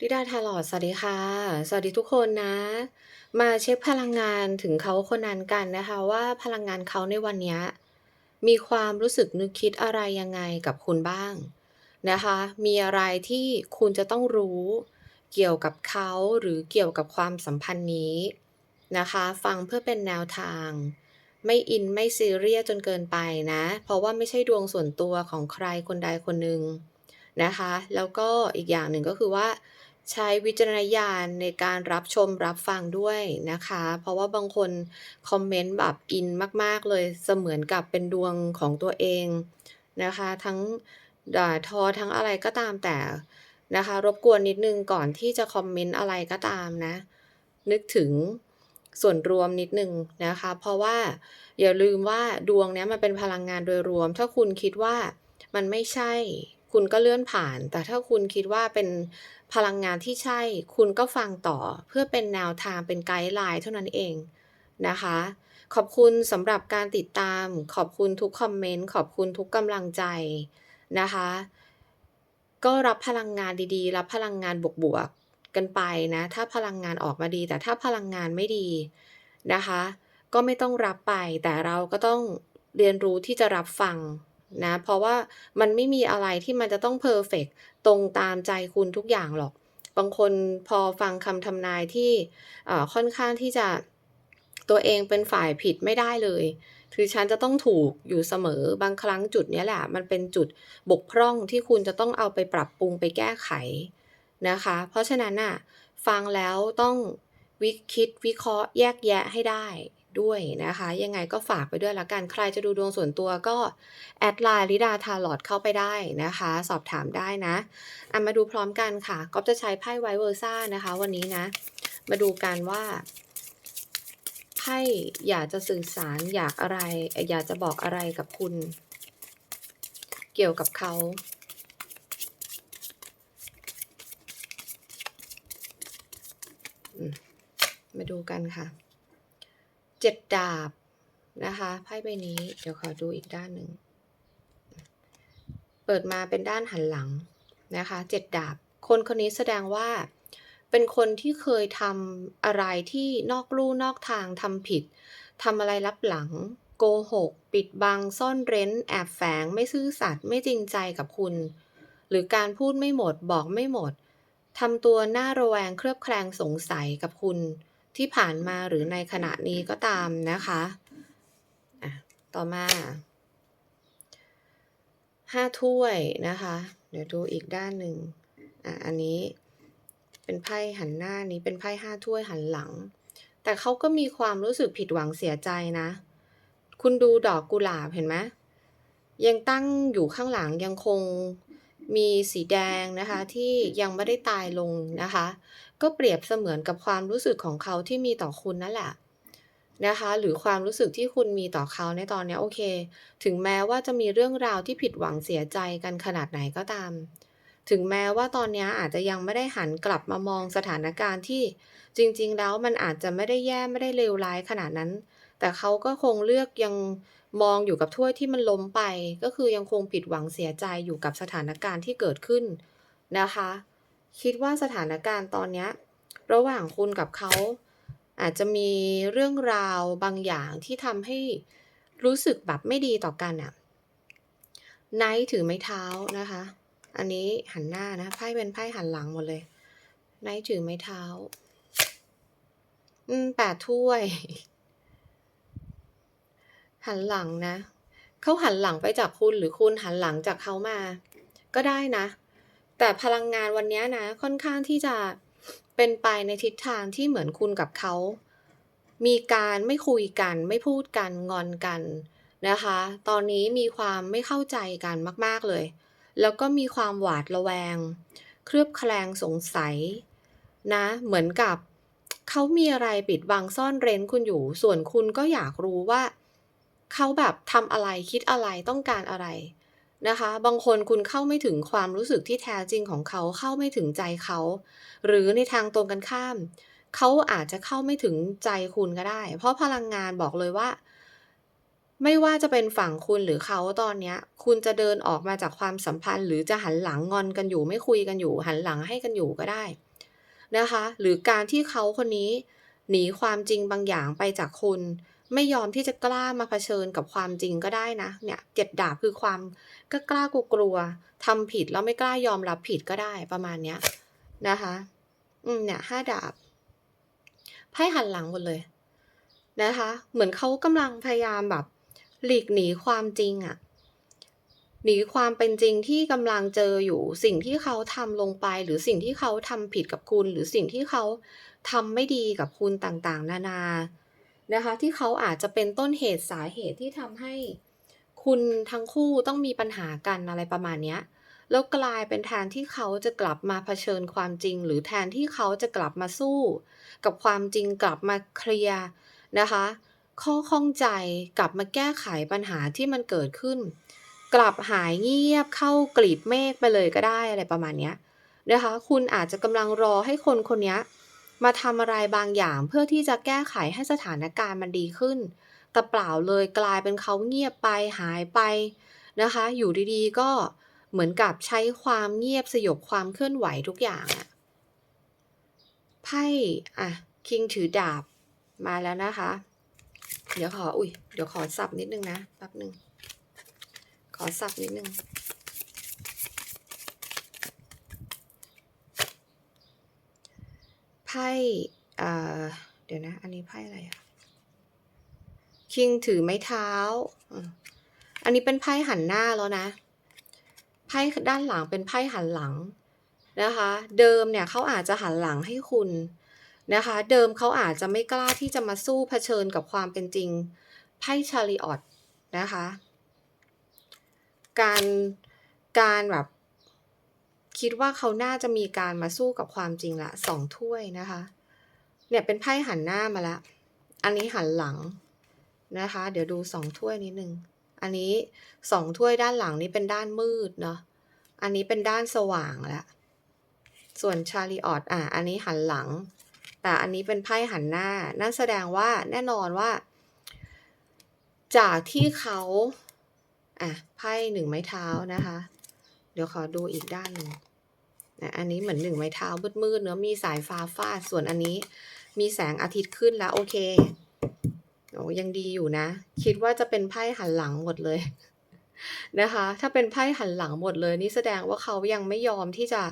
ลิดาทาลอดสวัสดีค่ะ สวัสดีทุกคนนะ มาเช็คพลังงานถึงเขาคนนั้นกันนะคะ ว่าพลังงานเขาในวันนี้มีความรู้สึกนึกคิดอะไรยังไงกับคุณบ้างนะคะ มีอะไรที่คุณจะต้องรู้เกี่ยวกับเขาหรือเกี่ยวกับความสัมพันธ์นี้นะคะ ฟังเพื่อเป็นแนวทาง ไม่อินไม่ซีเรียสจนเกินไปนะ เพราะว่าไม่ใช่ดวงส่วนตัวของใครคนใดคนหนึ่งนะคะ แล้วก็อีกอย่างหนึ่งก็คือว่า ใช้วิจารณญาณในการรับชมรับฟังด้วยนะคะ เพราะว่าบางคนคอมเมนต์แบบอินมาก ๆ เลยเสมือนกับเป็นดวงของตัวเองนะคะ ทั้งด่าทอทั้งอะไรก็ตามแต่นะคะ รบกวนนิดนึงก่อนที่จะคอมเมนต์อะไรก็ตามนะ นึกถึงส่วนรวมนิดนึงนะคะ เพราะว่าอย่าลืมว่าดวงเนี้ยมันเป็นพลังงานโดยรวม ถ้าคุณคิดว่ามันไม่ใช่ คุณก็เลื่อนผ่าน แต่ถ้าคุณคิดว่าเป็น พลังงานที่ใช่คุณก็ฟังต่อเพื่อเป็นแนวทางเป็นไกด์ไลน์เท่านั้นเองนะคะ ขอบคุณสำหรับการติดตาม ขอบคุณทุกคอมเมนต์ขอบคุณทุกกำลังใจนะคะ ก็รับพลังงานดีๆ รับพลังงานบวกๆกันไปนะ ถ้าพลังงานออกมาดี แต่ถ้าพลังงานไม่ดีนะคะ ก็ไม่ต้องรับไปแต่เราก็ต้องเรียนรู้ที่จะรับฟัง นะ เพราะว่ามันไม่มีอะไรที่มันจะต้องเพอร์เฟกต์ตรงตามใจคุณทุกอย่างหรอก บางคนพอฟังคำทำนายที่อ่อค่อนข้างที่จะตัวเองเป็นฝ่ายผิดไม่ได้เลย คือฉันจะต้องถูกอยู่เสมอ บางครั้งจุดนี้แหละ มันเป็นจุดบกพร่องที่คุณจะต้องเอาไปปรับปรุงไปแก้ไขนะคะ เพราะฉะนั้นน่ะ ฟังแล้วต้องวิคิดวิเคราะห์แยกแยะให้ได้ ด้วยนะคะ ยังไงก็ฝากไปด้วยล้วกัน ใครจะดูดวงส่วนตัวก็ แอดไลน์ลิดาทาลอดเข้าไปได้นะคะ สอบถามได้นะอะมาดูพร้อมกันค่ะก๊อฟจะใช้ไพ่ไวเวอร์ซ่านะคะ วันนี้นะ มาดูกันว่าไพ่อยากจะสื่อสารอยากอะไร อยากจะบอกอะไรกับคุณ เกี่ยวกับเขาอมาดูกันค่ะ เจ็ดดาบนะคะไพ่ใบนี้เดี๋ยวขอดูอีกด้านหนึ่ง เปิดมาเป็นด้านหันหลังนะคะเจ็ดดาบ คนคนนี้แสดงว่าเป็นคนที่เคยทำอะไรที่นอกลู่นอกทางทำผิดทำอะไรลับหลัง โกหก ปิดบัง ซ่อนเร้น แอบแฝง ไม่ซื่อสัตย์ไม่จริงใจกับคุณ หรือการพูดไม่หมดบอกไม่หมดทำตัวน่าระแวงเคลือบแคลงสงสัยกับคุณ ที่ผ่านมาหรือในขณะนี้ก็ตามนะคะอะต่อมาห้าถ้วยนะคะ เดี๋ยวดูอีกด้านหนึ่งอะอันนี้เป็นไพ่หันหน้านี้เป็นไพ่ห้าถ้วยหันหลัง แต่เขาก็มีความรู้สึกผิดหวังเสียใจนะ คุณดูดอกกุหลาบเห็นไหมยังตั้งอยู่ข้างหลังยังคง มีสีแดงนะคะที่ยังไม่ได้ตายลงนะคะ ก็เปรียบเสมือนกับความรู้สึกของเขาที่มีต่อคุณนั่นแหละนะคะ หรือความรู้สึกที่คุณมีต่อเขาในตอนนี้โอเค ถึงแม้ว่าจะมีเรื่องราวที่ผิดหวังเสียใจกันขนาดไหนก็ตาม ถึงแม้ว่าตอนนี้อาจจะยังไม่ได้หันกลับมามองสถานการณ์ที่จริง ๆ แล้วมันอาจจะไม่ได้แย่ไม่ได้เลวร้ายขนาดนั้น แต่เขาก็คงเลือกยัง มองอยู่กับถ้วยที่มันล้มไป ก็คือยังคงผิดหวังเสียใจอยู่กับสถานการณ์ที่เกิดขึ้นนะคะ คิดว่าสถานการณ์ตอนนี้ระหว่างคุณกับเขา อาจจะมีเรื่องราวบางอย่างที่ทำให้รู้สึกแบบไม่ดีต่อกันอะไนท์ถือไม้เท้านะคะ อันนี้หันหน้านะไพ่เป็นไพ่หันหลังหมดเลยไนท์ถือไม้เท้า อืมแปดถ้วย หันหลังนะ เขาหันหลังไปจากคุณหรือคุณหันหลังจากเขามา ก็ได้นะ แต่พลังงานวันนี้นะ ค่อนข้างที่จะเป็นไปในทิศทางที่เหมือนคุณกับเขา มีการไม่คุยกันไม่พูดกันงอนกันนะคะ ตอนนี้มีความไม่เข้าใจกันมาก ๆเลย แล้วก็มีความหวาดระแวง เคลือบแคลงสงสัยนะ เหมือนกับเขามีอะไรปิดบังซ่อนเร้นคุณอยู่ ส่วนคุณก็อยากรู้ว่า เขาแบบทำอะไรคิดอะไรต้องการอะไรนะคะ บางคนคุณเข้าไม่ถึงความรู้สึกที่แท้จริงของเขาเข้าไม่ถึงใจเขา หรือในทางตรงกันข้าม เขาอาจจะเข้าไม่ถึงใจคุณก็ได้ เพราะพลังงานบอกเลยว่า ไม่ว่าจะเป็นฝั่งคุณหรือเขาตอนเนี้ยคุณจะเดินออกมาจากความสัมพันธ์ หรือจะหันหลังงอนกันอยู่ไม่คุยกันอยู่ หันหลังให้กันอยู่ก็ได้นะคะ หรือการที่เขาคนนี้ หนีความจริงบางอย่างไปจากคุณ ไม่ยอมที่จะกล้ามาเผชิญกับความจริงก็ได้นะ เนี่ยเจ็ดดาบคือความกล้ากลัวกลัวๆทำผิดแล้วไม่กล้ายอมรับผิดก็ได้ประมาณเนี้ยนะคะ อืมเนี่ยห้าดาบไพ่หันหลังหมดเลยนะคะ เหมือนเขากำลังพยายามแบบ หลีกหนีความจริงอะหนีความเป็นจริงที่กำลังเจออยู่สิ่งที่เขาทำลงไป หรือสิ่งที่เขาทำผิดกับคุณ หรือสิ่งที่เขาทำไม่ดีกับคุณต่างๆ นานา นะคะที่เขาอาจจะเป็นต้นเหตุสาเหตุที่ทำให้คุณทั้งคู่ต้องมีปัญหากันอะไรประมาณเนี้ยแล้วกลายเป็นแทนที่เขาจะกลับมาเผชิญความจริง หรือแทนที่เขาจะกลับมาสู้ กับความจริงกลับมาเคลียร์นะคะ ข้อข้องใจกลับมาแก้ไขปัญหาที่มันเกิดขึ้น กลับหายเงียบเข้ากลีบเมฆไปเลยก็ได้อะไรประมาณนี้นะคะ คุณอาจจะกำลังรอให้คนคนนี้ มาทำอะไรบางอย่างเพื่อที่จะแก้ไขให้สถานการณ์มันดีขึ้น แต่เปล่าเลยกลายเป็นเขาเงียบไปหายไปนะคะ อยู่ดีๆก็เหมือนกับใช้ความเงียบสยบความเคลื่อนไหวทุกอย่างอะไพ่อะคิงถือดาบมาแล้วนะคะ เดี๋ยวขอ อุ้ยเดี๋ยวขอสับนิดนึงนะแป๊บหนึ่งขอสับนิดนึง พ่เดี๋ยวนะ อันนี้ไพ่อะไรอะคิงถือไม้เท้า อันนี้เป็นไพ่หันหน้าแล้วนะ ไพ่ด้านหลังเป็นไพ่หันหลังนะคะ เดิมเนี่ยเขาอาจจะหันหลังให้คุณนะคะ เดิมเขาอาจจะไม่กล้าที่จะมาสู้เผชิญกับความเป็นจริง ไพ่ชาริออตนะคะ การ การแบบ คิดว่าเขาน่าจะมีการมาสู้กับความจริงละสองถ้วยนะคะ เนี่ยเป็นไพ่หันหน้ามาละ อันนี้หันหลังนะคะ เดี๋ยวดูสองถ้วยนิดนึง อันนี้สองถ้วยด้านหลังนี้เป็นด้านมืดเนาะ อันนี้เป็นด้านสว่างล้วส่วนชาริออตอะ อันนี้หันหลัง แต่อันนี้เป็นไพ่หันหน้า นั่นแสดงว่าแน่นอนว่า จากที่เขาอะไพ่หนึ่งไม้เท้านะคะ เดี๋ยวขอดูอีกด้านหนึ่งนะอันนี้เหมือนหนึ่งไม้เท้ามืดๆเนอะมีสายฟ้าฟาดส่วนอันนี้มีแสงอาทิตย์ขึ้นแล้วโอเคโอ้ยังดีอยู่นะ คิดว่าจะเป็นไพ่หันหลังหมดเลย นะคะ ถ้าเป็นไพ่หันหลังหมดเลย นี่แสดงว่าเขายังไม่ยอมที่จะ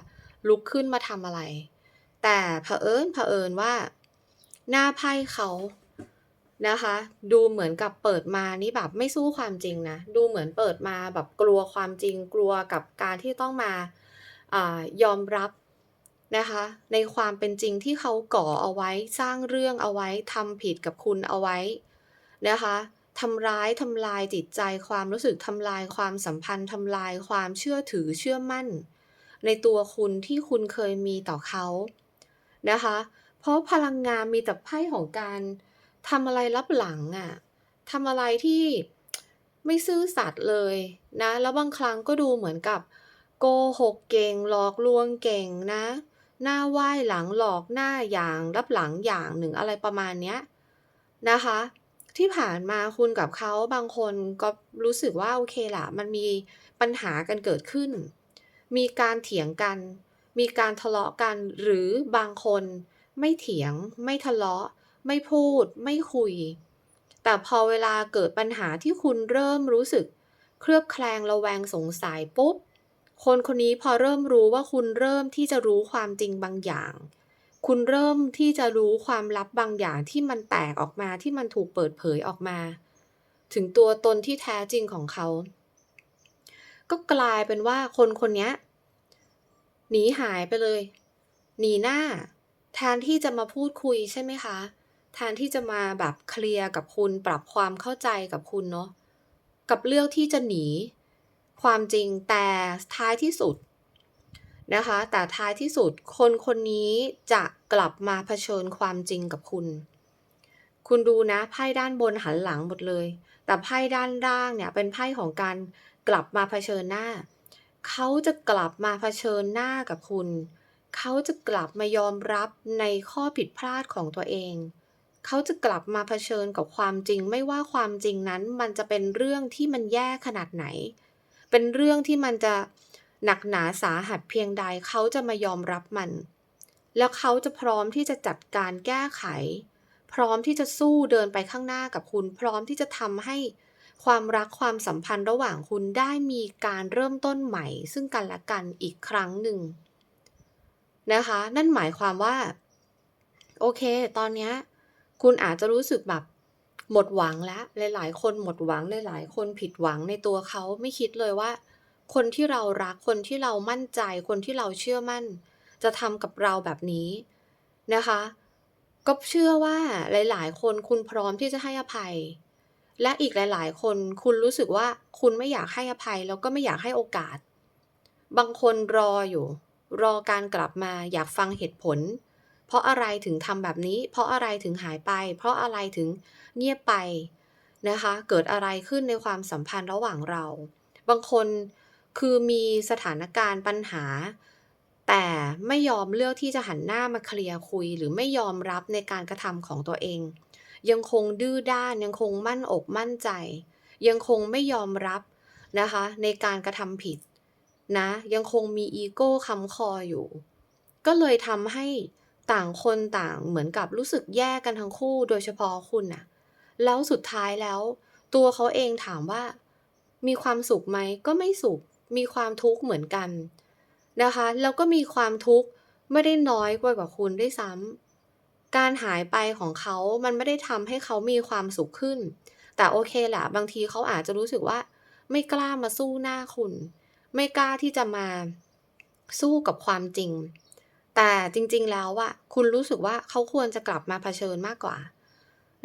ลุกขึ้นมาทำอะไร แต่เผอิญเผอิญว่า หน้าไพ่เขา นะคะ ดูเหมือนกับเปิดมานี่แบบไม่สู้ความจริงนะ ดูเหมือนเปิดมาแบบกลัวความจริง กลัวกับการที่ต้องมาอยอมรับนะคะ ในความเป็นจริงที่เขาก่อเอาไว้สร้างเรื่องเอาไว้ทำผิดกับคุณเอาไว้นะคะทำร้ายทำลายจิตใจความรู้สึกทำลายความสัมพันธ์ทำลายความเชื่อถือเชื่อมั่น ในตัวคุณที่คุณเคยมีต่อเขานะคะ เพราะพลังงานมีแต่ไพ่ของการ ทำอะไรลับหลังอะ่ะทำอะไรที่ไม่ซื่อสัตย์เลยนะ แล้วบางครั้งก็ดูเหมือนกับโกหกเก่งหลอกลวงเก่งนะ หน้าไหว้หลังหลอกหน้าอย่างรับหลังอย่างหนึ่งอะไรประมาณเนี้ยนะคะ ที่ผ่านมาคุณกับเขาบางคนก็รู้สึกว่าโอเคละมันมีปัญหากันเกิดขึ้น มีการเถียงกัน มีการทะเลาะกันหรือบางคนไม่เถียงไม่ทะเลาะ ไม่พูด ไม่คุย แต่พอเวลาเกิดปัญหาที่คุณเริ่มรู้สึก เครือบแคลงระแวงสงสัยปุ๊บ คนคนนี้พอเริ่มรู้ว่าคุณเริ่มที่จะรู้ความจริงบางอย่าง คุณเริ่มที่จะรู้ความลับบางอย่างที่มันแตกออกมาที่มันถูกเปิดเผยออกมา ถึงตัวตนที่แท้จริงของเขา ก็กลายเป็นว่าคนคนนี้หนีหายไปเลย หนีหน้า แทนที่จะมาพูดคุยใช่ไหมคะ แทนที่จะมาแบบเคลียร์กับคุณปรับความเข้าใจกับคุณเนาะกับเลือกที่จะหนี ความจริงแต่ท้ายที่สุดนะคะ แต่ท้ายที่สุดคนคนนี้จะกลับมาเผชิญความจริงกับคุณ คุณดูนะไพ่ด้านบนหันหลังหมดเลย แต่ไพ่ด้านล่างเนี่ยเป็นไพ่ของการกลับมาเผชิญหน้า เขาจะกลับมาเผชิญหน้ากับคุณ เขาจะกลับมายอมรับในข้อผิดพลาดของตัวเอง เขาจะกลับมาเผชิญกับความจริง ไม่ว่าความจริงนั้น มันจะเป็นเรื่องที่มันแย่ขนาดไหน เป็นเรื่องที่มันจะหนักหนาสาหัสเพียงใดเขาจะมายอมรับมัน แล้วเขาจะพร้อมที่จะจัดการแก้ไข พร้อมที่จะสู้เดินไปข้างหน้ากับคุณ พร้อมที่จะทำให้ความรักความสัมพันธ์ระหว่างคุณได้มีการเริ่มต้นใหม่ ซึ่งกันและกันอีกครั้งหนึ่งนะคะ นั่นหมายความว่า โอเค ตอนเนี้ย คุณอาจจะรู้สึกแบบหมดหวังแล้วหลาย ๆ คนหมดหวังหลายๆ คนผิดหวังในตัวเขาไม่คิดเลยว่า คนที่เรารักคนที่เรามั่นใจ คนที่เราเชื่อมั่น จะทำกับเราแบบนี้นะคะ ก็เชื่อว่าหลาย ๆ คนคุณพร้อมที่จะให้อภัย และอีกหลาย ๆ คนคุณรู้สึกว่าคุณไม่อยากให้อภัย แล้วก็ไม่อยากให้โอกาส บางคนรออยู่ รอการกลับมาอยากฟังเหตุผล เพราะอะไรถึงทำแบบนี้ เพราะอะไรถึงหายไป เพราะอะไรถึงเงียบไปนะคะ เกิดอะไรขึ้นในความสัมพันธ์ระหว่างเรา บางคนคือมีสถานการณ์ปัญหา แต่ไม่ยอมเลือกที่จะหันหน้ามาเคลียร์คุย หรือไม่ยอมรับในการกระทำของตัวเอง ยังคงดื้อด้านยังคงมั่นอกมั่นใจ ยังคงไม่ยอมรับนะคะในการกระทำผิดนะยังคงมีอีโก้ค้ำคออยู่ ก็เลยทำให้ ต่างคนต่างเหมือนกับรู้สึกแย่กันทั้งคู่โดยเฉพาะคุณน่ะ แล้วสุดท้ายแล้ว ตัวเขาเองถามว่า มีความสุขไหมก็ไม่สุข มีความทุกข์เหมือนกันนะคะ แล้วก็มีความทุกข์ไม่ได้น้อยกว่ากว่าคุณด้วยซ้ำการหายไปของเขา มันไม่ได้ทำให้เขามีความสุขขึ้น แต่โอเคแหละบางทีเขาอาจจะรู้สึกว่า ไม่กล้ามาสู้หน้าคุณ ไม่กล้าที่จะมาสู้กับความจริง แต่จริงๆแล้วอะคุณรู้สึกว่าเขาควรจะกลับมาเผชิญมากกว่า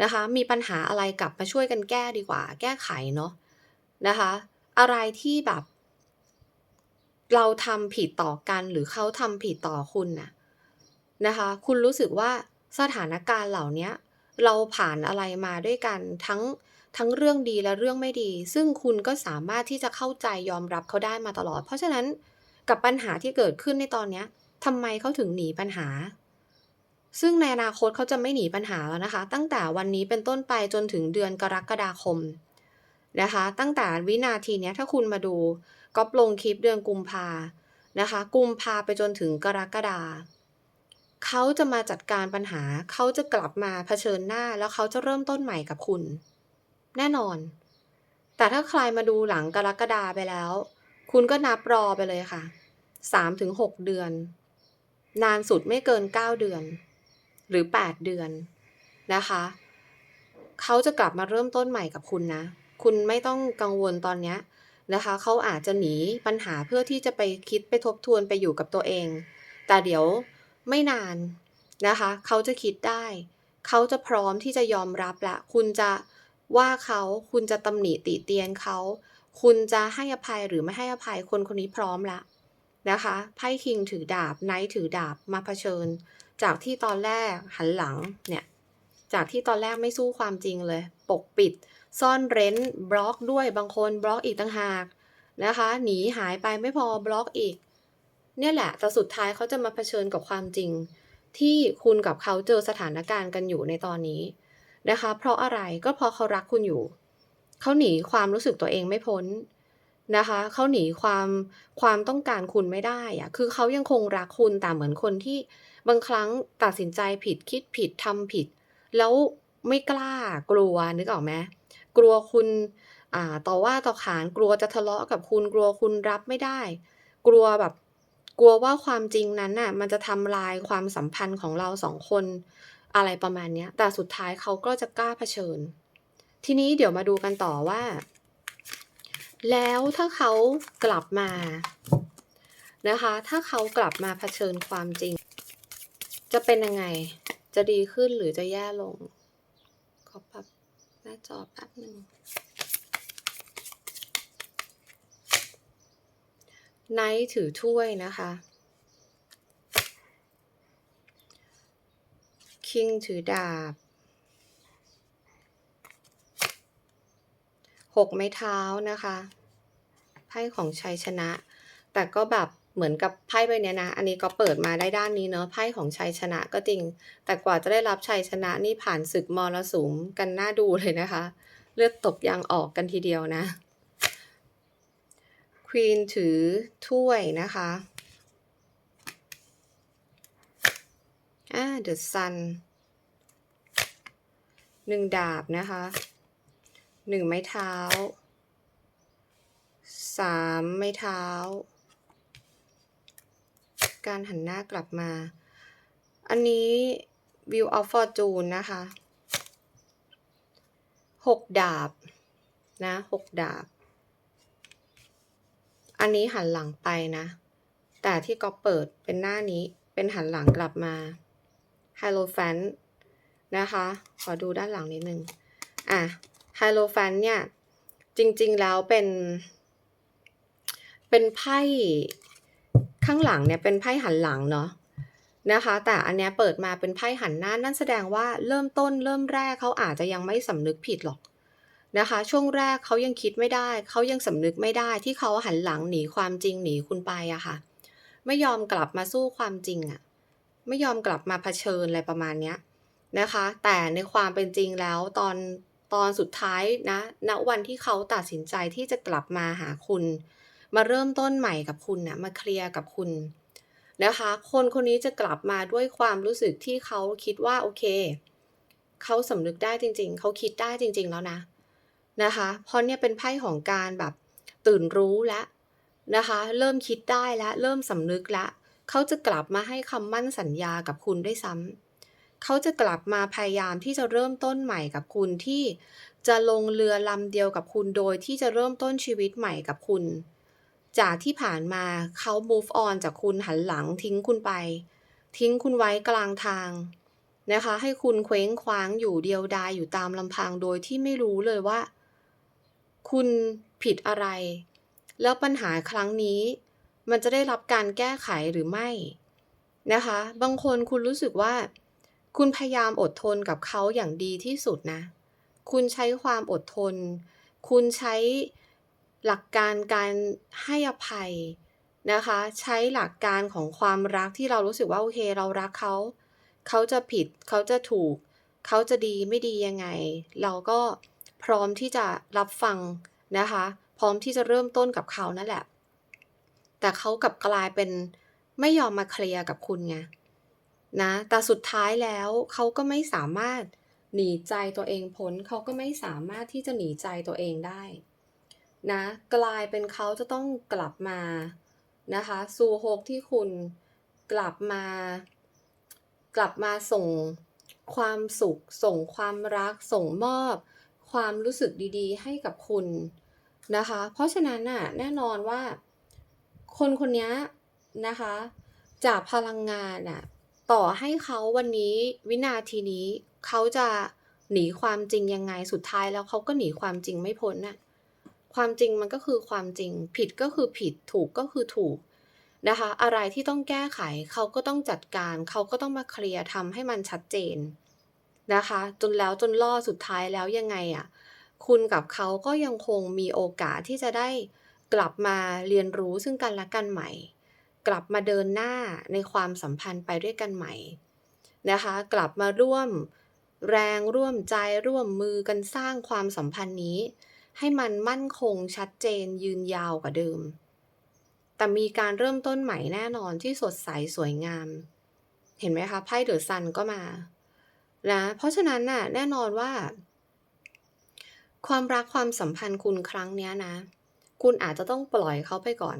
นะคะ มีปัญหาอะไรกลับมาช่วยกันแก้ดีกว่า แก้ไขเนาะนะคะ อะไรที่แบบ เราทำผิดต่อกันหรือเขาทำผิดต่อคุณน่ะนะคะ คุณรู้สึกว่าสถานการณ์เหล่านี้เราผ่านอะไรมาด้วยกันทั้งทั้งเรื่องดีและเรื่องไม่ดี ซึ่งคุณก็สามารถที่จะเข้าใจยอมรับเขาได้มาตลอด เพราะฉะนั้นกับปัญหาที่เกิดขึ้นในตอนเนี้ ทำไมเขาถึงหนีปัญหา ซึ่งในอนาคตเขาจะไม่หนีปัญหาแล้วนะคะ ตั้งแต่วันนี้เป็นต้นไปจนถึงเดือนกรกฎาคมนะคะ ตั้งแต่วินาทีนี้ถ้าคุณมาดูก๊อปลงคลิปเดือนกุมภานะคะ กุมภาไปจนถึงกรกฎาเขาจะมาจัดการปัญหา เขาจะกลับมาเผชิญหน้า แล้วเขาจะเริ่มต้นใหม่กับคุณ แน่นอน แต่ถ้าใครมาดูหลังกรกฎาไปแล้ว คุณก็นับรอไปเลยค่ะ3-6 เดือน นานสุดไม่เกิน 9 เดือน หรือ 8 เดือนนะคะ เขาจะกลับมาเริ่มต้นใหม่กับคุณนะ คุณไม่ต้องกังวลตอนนี้นะคะ เขาอาจจะหนีปัญหาเพื่อที่จะไปคิดไปทบทวนไปอยู่กับตัวเอง แต่เดี๋ยวไม่นานนะคะ เขาจะคิดได้ เขาจะพร้อมที่จะยอมรับแล้วคุณจะว่าเขาคุณจะตำหนิติเตียนเขา คุณจะให้อภัยหรือไม่ให้อภัยคนคนนี้พร้อมล้ว นะคะไพ่คิงถือดาบไนท์ถือดาบมาเผชิญ จากที่ตอนแรกหันหลังเนี่ยจากที่ตอนแรกไม่สู้ความจริงเลย ปกปิด ซ่อนเร้นบล็อกด้วยบางคนบล็อกอีกต่างหากนะคะหนีหายไปไม่พอบล็อกอีก เนี่ยแหละแต่สุดท้ายเขาจะมาเผชิญกับความจริง ที่คุณกับเขาเจอสถานการณ์กันอยู่ในตอนนี้นะคะ เพราะอะไรก็เพราะเขารักคุณอยู่ เขาหนีความรู้สึกตัวเองไม่พ้น นะคะเขาหนีความความต้องการคุณไม่ได้อะคือเขายังคงรักคุณแต่เหมือนคนที่บางครั้งตัดสินใจผิดคิดผิดทำผิด แล้วไม่กล้ากลัวนึกออกไหมกลัวคุณต่อว่าต่อขานกลัวจะทะเลาะกับคุณกลัวคุณรับไม่ได้ กลัวแบบกลัวว่าความจริงนั้นน่ะมันจะทำลายความสัมพันธ์ของเรา2คนอะไรประมาณเนี้ยแต่สุดท้ายเขาก็จะกล้าเผชิญ ทีนี้เดี๋ยวมาดูกันต่อว่า แล้วถ้าเขากลับมานะคะ ถ้าเขากลับมาเผชิญความจริง จะเป็นยังไง จะดีขึ้นหรือจะแย่ลง ขอปรับหน้าจอแป๊บหนึ่งไนท์ถือถ้วยนะคะ คิงถือดาบ 6ไม้เท้านะคะไพ่ของชัยชนะ แต่ก็แบบเหมือนกับไพ่ใบเนี้ยนะ อันนี้ก็เปิดมาได้ด้านนี้เนาะไพ่ของชัยชนะก็จริง แต่กว่าจะได้รับชัยชนะนี่ผ่านศึกมรสุมกันน่าดูเลยนะคะ เลือดตกยางออกกันทีเดียวนะควีนถือถ้วยนะคะอ่า The Sun หนึ่งดาบนะคะ หนึ่งไม้เท้าสามไม้เท้า การหันหน้ากลับมา อันนี้ View of Fortune นะคะหกดาบนะหกดาบ อันนี้หันหลังไปนะ แต่ที่ก็เปิดเป็นหน้านี้เป็นหันหลังกลับมา h e l l o f a n นะคะ ขอดูด้านหลังนิดนึง อะ h e l l o f a n เนี่ย จริงๆแล้วเป็น เป็นไพ่ข้างหลังเนี่ยเป็นไพ่หันหลังเนาะนะคะ แต่อันเนี้ยเปิดมาเป็นไพ่หันหน้า นั่นแสดงว่าเริ่มต้นเริ่มแรกเขาอาจจะยังไม่สำนึกผิดหรอกนะคะ ช่วงแรกเขายังคิดไม่ได้ เขายังสำนึกไม่ได้ที่เขาหันหลังหนีความจริงหนีคุณไปอะค่ะ ไม่ยอมกลับมาสู้ความจริงอะไม่ยอมกลับมาเผชิญอะไรประมาณเนี้ยนะคะ แต่ในความเป็นจริงแล้วตอน ตอนสุดท้ายนะณวันที่เขาตัดสินใจที่จะกลับมาหาคุณ มาเริ่มต้นใหม่กับคุณนะมาเคลียร์กับคุณนะคะ คนคนนี้จะกลับมาด้วยความรู้สึกที่เขาคิดว่าโอเค เขาสำนึกได้จริง ๆ เขาคิดได้จริง ๆ แล้วนะนะคะ เพราะเนี่ยเป็นไพ่ของการแบบตื่นรู้แล้วนะคะ เริ่มคิดได้แล้วเริ่มสำนึกแล้วเขาจะกลับมาให้คำมั่นสัญญากับคุณด้วยซ้ำ เขาจะกลับมาพยายามที่จะเริ่มต้นใหม่กับคุณที่จะลงเรือลำเดียวกับคุณโดยที่จะเริ่มต้นชีวิตใหม่กับคุณ จากที่ผ่านมาเขา move on จากคุณหันหลังทิ้งคุณไป ทิ้งคุณไว้กลางทางนะคะ ให้คุณเคว้งคว้างอยู่เดียวดายอยู่ตามลำพังโดยที่ไม่รู้เลยว่า คุณผิดอะไร แล้วปัญหาครั้งนี้ มันจะได้รับการแก้ไขหรือไม่นะคะ บางคนคุณรู้สึกว่า คุณพยายามอดทนกับเขาอย่างดีที่สุดนะ คุณใช้ความอดทน คุณใช้หลักการการให้อภัยนะคะ ใช้หลักการของความรักที่เรารู้สึกว่าโอเคเรารักเขา เขาจะผิด เขาจะถูก เขาจะดีไม่ดียังไง เราก็พร้อมที่จะรับฟังนะคะ พร้อมที่จะเริ่มต้นกับเขานั่นแหละ แต่เขากลับกลายเป็นไม่ยอมมาเคลียร์กับคุณไง นะแต่สุดท้ายแล้วเขาก็ไม่สามารถหนีใจตัวเองพ้นเขาก็ไม่สามารถที่จะหนีใจตัวเองได้นะกลายเป็นเขาจะต้องกลับมานะคะสู่โฮกที่คุณกลับมา กลับมาส่งความสุข ส่งความรัก ส่งมอบ ความรู้สึกดีๆ ให้กับคุณนะคะ เพราะฉะนั้นน่ะแน่นอนว่า คนคนนี้นะคะ จากพลังงานน่ะ ต่อให้เขาวันนี้วินาทีนี้เขาจะหนีความจริงยังไงสุดท้ายแล้วเขาก็หนีความจริงไม่พ้นน่ะความจริงมันก็คือความจริง ผิดก็คือผิดถูกก็คือถูกนะคะ อะไรที่ต้องแก้ไขเขาก็ต้องจัดการ เขาก็ต้องมาเคลียร์ทำให้มันชัดเจนนะคะ จนแล้วจนล่อสุดท้ายแล้วยังไงอะ่ะคุณกับเขาก็ยังคงมีโอกาสที่จะได้กลับมาเรียนรู้ซึ่งกันและกันใหม่ กลับมาเดินหน้าในความสัมพันธ์ไปด้วยกันใหม่นะคะ กลับมาร่วมแรงร่วมใจร่วมมือกันสร้างความสัมพันธ์นี้ ให้มันมั่นคงชัดเจนยืนยาวกว่าเดิม แต่มีการเริ่มต้นใหม่แน่นอนที่สดใสสวยงาม เห็นไหมคะไพ่เดอะซันก็มานะเพราะฉะนั้นน่ะแน่นอนว่า ความรักความสัมพันธ์คุณครั้งเนี้ยนะ คุณอาจจะต้องปล่อยเขาไปก่อน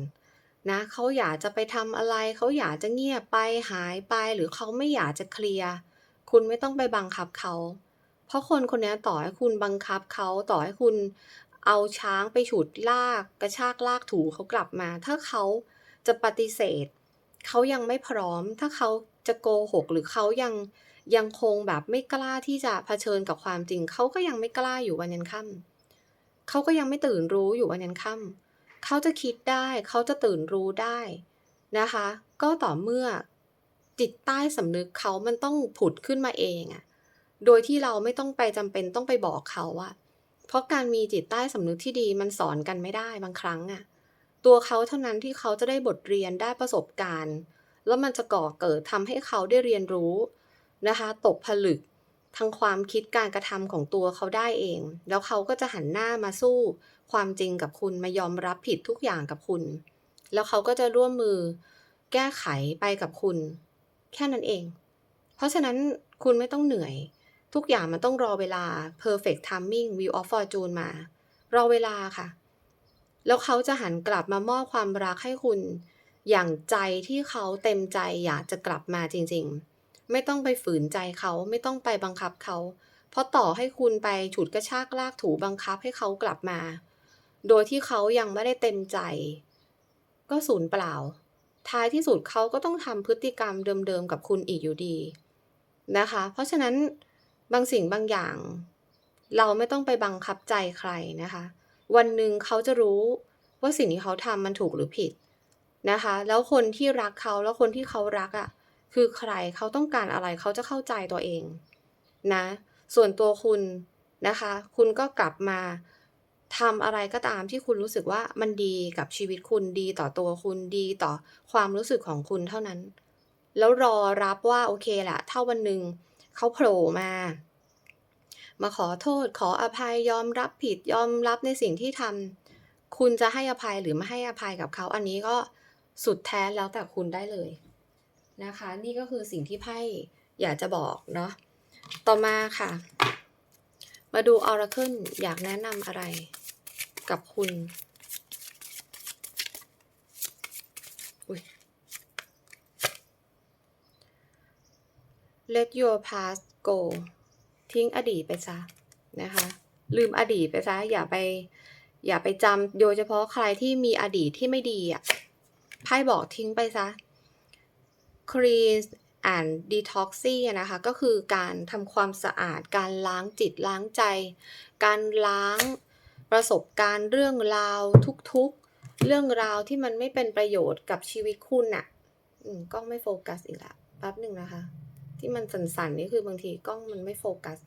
นะเขาอยากจะไปทำอะไร เขาอยากจะเงียบไปหายไป หรือเขาไม่อยากจะเคลียร์คุณไม่ต้องไปบังคับเขา เพราะคนคนนี้ต่อให้คุณบังคับเขาต่อให้คุณเอาช้างไปฉุดลากกระชากลากถูเขากลับมา ถ้าเขาจะปฏิเสธเขายังไม่พร้อม ถ้าเขาจะโกหกหรือเขายังยังคงแบบไม่กล้าที่จะเผชิญกับความจริงเขาก็ยังไม่กล้าอยู่วันยันค่ำเขาก็ยังไม่ตื่นรู้อยู่วันยันค่ำ เขาจะคิดได้เขาจะตื่นรู้ได้นะคะ ก็ต่อเมื่อจิตใต้สำนึกเขามันต้องผุดขึ้นมาเองอะโดยที่เราไม่ต้องไปจำเป็นต้องไปบอกเขาอะเพราะการมีจิตใต้สำนึกที่ดีมันสอนกันไม่ได้บางครั้งอะตัวเขาเท่านั้นที่เขาจะได้บทเรียนได้ประสบการณ์ แล้วมันจะก่อเกิดทำให้เขาได้เรียนรู้นะคะ ตกผลึกทางความคิดการกระทำของตัวเขาได้เอง แล้วเขาก็จะหันหน้ามาสู้ ความจริงกับคุณมายอมรับผิดทุกอย่างกับคุณ แล้วเขาก็จะร่วมมือแก้ไขไปกับคุณ แค่นั้นเอง เพราะฉะนั้นคุณไม่ต้องเหนื่อย ทุกอย่างมันต้องรอเวลา perfect timing wheel of fortune มา รอเวลาค่ะ แล้วเขาจะหันกลับมามอบความรักให้คุณ อย่างใจที่เขาเต็มใจอยากจะกลับมาจริง ๆ ไม่ต้องไปฝืนใจเขาไม่ต้องไปบังคับเขา เพราะต่อให้คุณไปฉุดกระชากลากถูบังคับให้เขากลับมา โดยที่เขายังไม่ได้เต็มใจ ก็สูญเปล่า ท้ายที่สุดเขาก็ต้องทำพฤติกรรมเดิมๆกับคุณอีกอยู่ดีนะคะ เพราะฉะนั้นบางสิ่งบางอย่าง เราไม่ต้องไปบังคับใจใครนะคะ วันหนึ่งเขาจะรู้ว่าสิ่งที่เขาทำมันถูกหรือผิดนะคะ แล้วคนที่รักเขาแล้วคนที่เขารักอะ่ะคือใครเขาต้องการอะไรเขาจะเข้าใจตัวเองนะ ส่วนตัวคุณนะคะ คุณก็กลับมา ทำอะไรก็ตามที่คุณรู้สึกว่ามันดีกับชีวิตคุณดีต่อตัวคุณดีต่อความรู้สึกของคุณเท่านั้น แล้วรอรับว่าโอเคแหละถ้าวันหนึ่งเขาโผล่มา มาขอโทษขออภัยยอมรับผิดยอมรับในสิ่งที่ทำคุณจะให้อภัยหรือไม่ให้อภัยกับเขา อันนี้ก็สุดแท้แล้วแต่คุณได้เลยนะคะ นี่ก็คือสิ่งที่ไพ่อยากจะบอกเนาะต่อมาค่ะ มาดู Oracle อยากแนะนำอะไร กับคุณ อุ๊ย Let your past go ทิ้งอดีตไปซะนะคะ ลืมอดีตไปซะ อย่าไป อย่าไปจำโดยเฉพาะใครที่มีอดีตที่ไม่ดีอะไพ่บอกทิ้งไปซะ cleanse and detoxing นะคะ ก็คือการทำความสะอาด การล้างจิตล้างใจ การล้าง ประสบการณ์เรื่องราวทุกๆ เรื่องราวที่มันไม่เป็นประโยชน์กับชีวิตคุณน่ะกล้องไม่โฟกัสอีกละแป๊บหนึ่งนะคะ ที่มันสั่นๆนี่คือบางทีกล้องมันไม่โฟกัส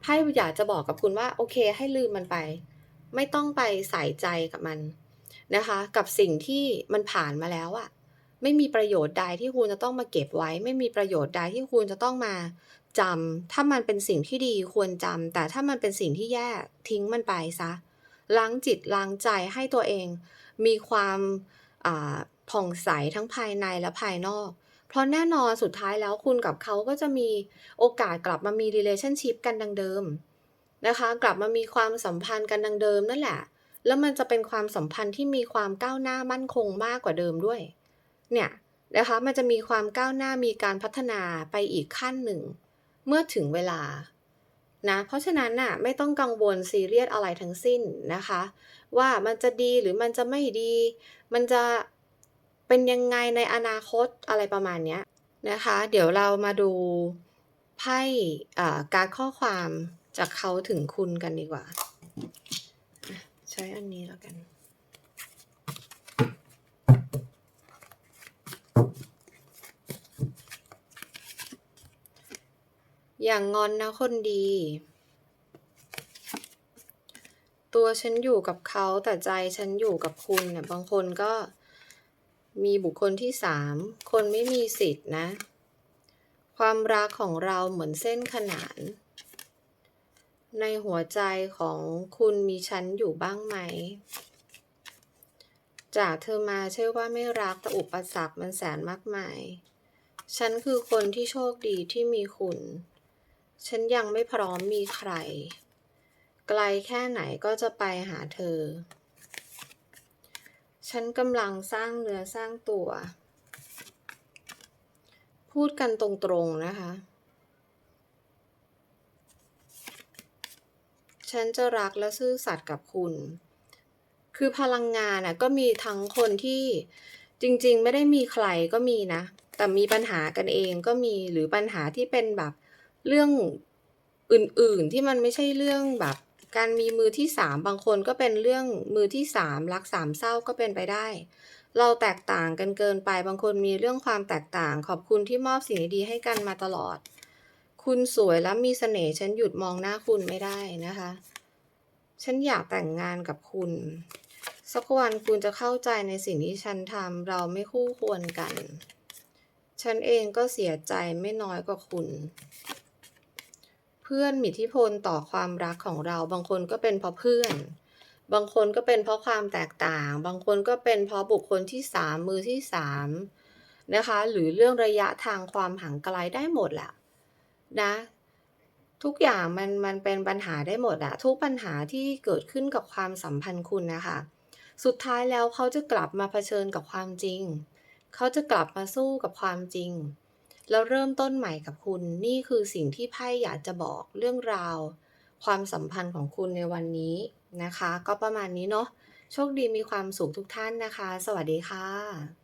ไพ่อยากจะบอกกับคุณว่า โอเค ให้ลืมมันไป ไม่ต้องไปใส่ใจกับมันนะคะ กับสิ่งที่มันผ่านมาแล้วอะไม่มีประโยชน์ใดที่คุณจะต้องมาเก็บไว้ ไม่มีประโยชน์ใดที่คุณจะต้องมา จำถ้ามันเป็นสิ่งที่ดีควรจำแต่ถ้ามันเป็นสิ่งที่แย่ทิ้งมันไปซะล้างจิตล้างใจให้ตัวเอง มีความผ่องใสทั้งภายในและภายนอก เพราะแน่นอนสุดท้ายแล้วคุณกับเขาก็จะมีโอกาสกลับมามี relationship กันดังเดิมนะคะ กลับมามีความสัมพันธ์กันดังเดิมนั่นแหละ แล้วมันจะเป็นความสัมพันธ์ที่มีความก้าวหน้ามั่นคงมากกว่าเดิมด้วย เนี่ยนะคะมันจะมีความก้าวหน้ามีการพัฒนาไปอีกขั้นหนึ่ง เมื่อถึงเวลานะเพราะฉะนั้นน่ะไม่ต้องกังวลซีเรียสอะไรทั้งสิ้นนะคะ ว่ามันจะดีหรือมันจะไม่ดี มันจะเป็นยังไงในอนาคตอะไรประมาณนี้นะคะ เดี๋ยวเรามาดูไพ่การข้อความจากเขาถึงคุณกันดีกว่า ใช้อันนี้แล้วกัน อย่างงอนนะคนดี ตัวฉันอยู่กับเขาแต่ใจฉันอยู่กับคุณเนี่ยบางคนก็มีบุคคลที่สามคนไม่มีสิทธิ์นะ ความรักของเราเหมือนเส้นขนาน ในหัวใจของคุณมีฉันอยู่บ้างไหม จากเธอมาใช่ว่าไม่รักแต่อุปสรรคมันแสนมากมาย ฉันคือคนที่โชคดีที่มีคุณ ฉันยังไม่พร้อมมีใคร ไกลแค่ไหนก็จะไปหาเธอ ฉันกำลังสร้างเนื้อสร้างตัว พูดกันตรงๆนะคะ ฉันจะรักและซื่อสัตย์กับคุณ คือพลังงานน่ะก็มีทั้งคนที่จริงๆ ไม่ได้มีใครก็มีนะ แต่มีปัญหากันเองก็มีหรือปัญหาที่เป็นแบบ เรื่องอื่นๆที่มันไม่ใช่เรื่องแบบ การมีมือที่สามบางคนก็เป็นเรื่องมือที่สามรักสามเศร้าก็เป็นไปได้ เราแตกต่างกันเกินไปบางคนมีเรื่องความแตกต่าง ขอบคุณที่มอบสิ่งดีๆให้กันมาตลอด คุณสวยและมีเสน่ห์ฉันหยุดมองหน้าคุณไม่ได้นะคะ ฉันอยากแต่งงานกับคุณสักวันคุณจะเข้าใจในสิ่งที่ฉันทำเราไม่คู่ควรกัน ฉันเองก็เสียใจไม่น้อยกว่าคุณ พื่อนมีอิทธิพลต่อความรักของเรา บางคนก็เป็นเพราะเพื่อน บางคนก็เป็นเพราะความแตกต่าง บางคนก็เป็นเพราะบุคคลที่3มือที่3นะคะ หรือเรื่องระยะทางความห่างไกลได้หมดแหละนะทุกอย่างมันมันเป็นปัญหาได้หมดอะทุกปัญหาที่เกิดขึ้นกับความสัมพันธ์คุณนะคะ สุดท้ายแล้วเขาจะกลับมาเผชิญกับความจริง เขาจะกลับมาสู้กับความจริง แล้วเริ่มต้นใหม่กับคุณ นี่คือสิ่งที่ไพ่อยากจะบอกเรื่องราว ความสัมพันธ์ของคุณในวันนี้นะคะ ก็ประมาณนี้เนาะโชคดีมีความสุขทุกท่านนะคะ สวัสดีค่ะ